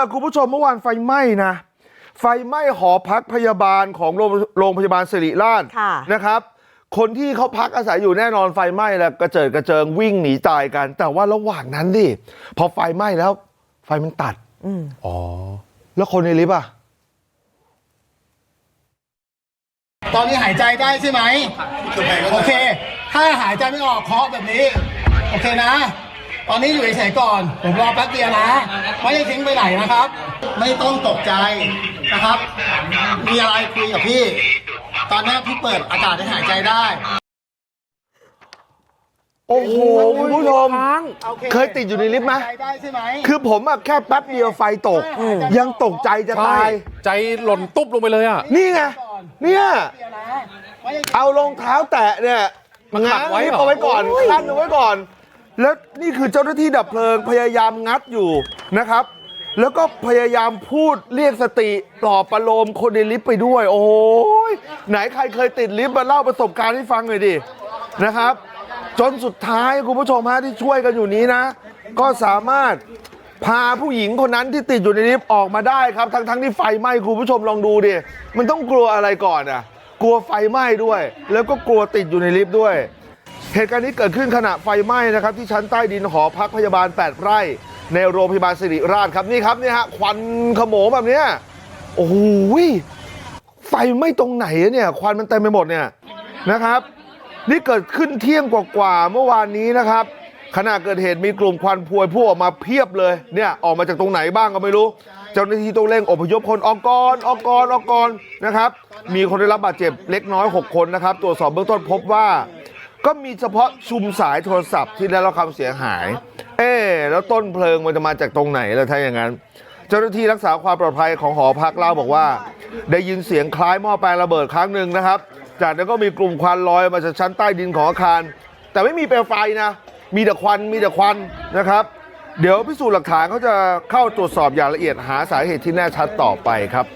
ล่ะคุณผู้ชมเมื่อวานไฟไหม้นะไฟไหม้หอพักพยาบาลของโรงโรงพยาบาลสิริราชค่ะนะครับคนที่เขาพักอาศัยอยู่แน่นอนไฟไหม้แล้วกระเจิดกระเจิงวิ่งหนีตายกัน แต่ว่าระหว่างนั้นดิพอไฟไหม้แล้ว ไฟมันตัดอืมอ๋อ แล้วคนในลิฟต์อะ ตอนนี้หายใจได้ใช่ไหมโอเค ถ้าหายใจไม่ออกเคาะแบบนี้ โอเคนะ ตอนนี้อยู่เฉยๆก่อน ผมรอแป๊บเดียวนะ ไม่ได้ทิ้งไปไหนนะครับ ไม่ต้องตกใจนะครับ มีอะไรคุยกับพี่ ตอนนี้พี่เปิดอากาศให้หายใจได้ โอ้โหคุณผู้ชมโอเคยติดอยู่ในลิฟต์ไหมหายใจได้ใช่ไหมคือผมอะแค่แป๊บเดียวไฟตก ยังตกใจจะใช่ตาย ใจหล่นตุ๊บลงไปเลยอะ นี่ไง เนี่ยเดียวนะไม่ได้เอารองเท้าแตะเนี่ยมันขัดไว้ลิฟเหรอต์เอาไว้ก่อนขั้นเอาไว้ก่อน แล้วนี่คือเจ้าหน้าที่ดับเพลิงพยายามงัดอยู่นะครับแล้วก็พยายามพูดเรียกสติปลอบประโลมคนในลิฟต์ไปด้วยโอ้ยไหนใครเคยติดลิฟต์มาเล่าประสบการณ์ให้ฟังหน่อยดินะครับ จนสุดท้ายคุณผู้ชมฮะที่ช่วยกันอยู่นี้นะ ก็สามารถพาผู้หญิงคนนั้นที่ติดอยู่ในลิฟต์ออกมาได้ครับ ทั้งทั้งที่ไฟไหม้คุณผู้ชมลองดูดิมันต้องกลัวอะไรก่อนอะ กลัวไฟไหม้ด้วย แล้วก็กลัวติดอยู่ในลิฟต์ด้วย เหตุการณ์นี้เกิดขึ้นขณะไฟไหม้นะครับที่ชั้นใต้ดินหอพักพยาบาล 8 ไร่ ในโรงพยาบาลสิริราชครับนี่ครับนี่ฮะควันขโมงแบบเนี้ยโอ้โหไฟไหม้ตรงไหนเนี่ย ควันมันเต็มไปหมดเนี่ยนะครับ นี่เกิดขึ้นเที่ยงกว่าๆเมื่อวานนี้นะครับขณะเกิดเหตุมีกลุ่มควันพวยพุ่งออกมาเพียบเลยเนี่ยออกมาจากตรงไหนบ้างก็ไม่รู้ เจ้าหน้าที่ต้องเร่งอพยพคนออกกรออกกรออกกรนะครับ มีคนได้รับบาดเจ็บเล็กน้อย 6 คนนะครับ ตรวจสอบเบื้องต้นพบว่า ก็มีเฉพาะชุมสายโทรศัพท์ที่ได้รับความเสียหาย เอ๊แล้วต้นเพลิงมันจะมาจากตรงไหนล่ะถ้าอย่างนั้น เจ้าหน้าที่รักษาความปลอดภัยของหอพักเล่าบอกว่า ได้ยินเสียงคล้ายหม้อแปลงระเบิดครั้งหนึ่งนะครับ จากนั้นก็มีกลุ่มควันลอยมาจากชั้นใต้ดินของอาคาร แต่ไม่มีเปลวไฟนะ มีแต่ควันมีแต่ควันนะครับ เดี๋ยวพิสูจน์หลักฐานเขาจะเข้าตรวจสอบอย่างละเอียดหาสาเหตุที่แน่ชัดต่อไปครับ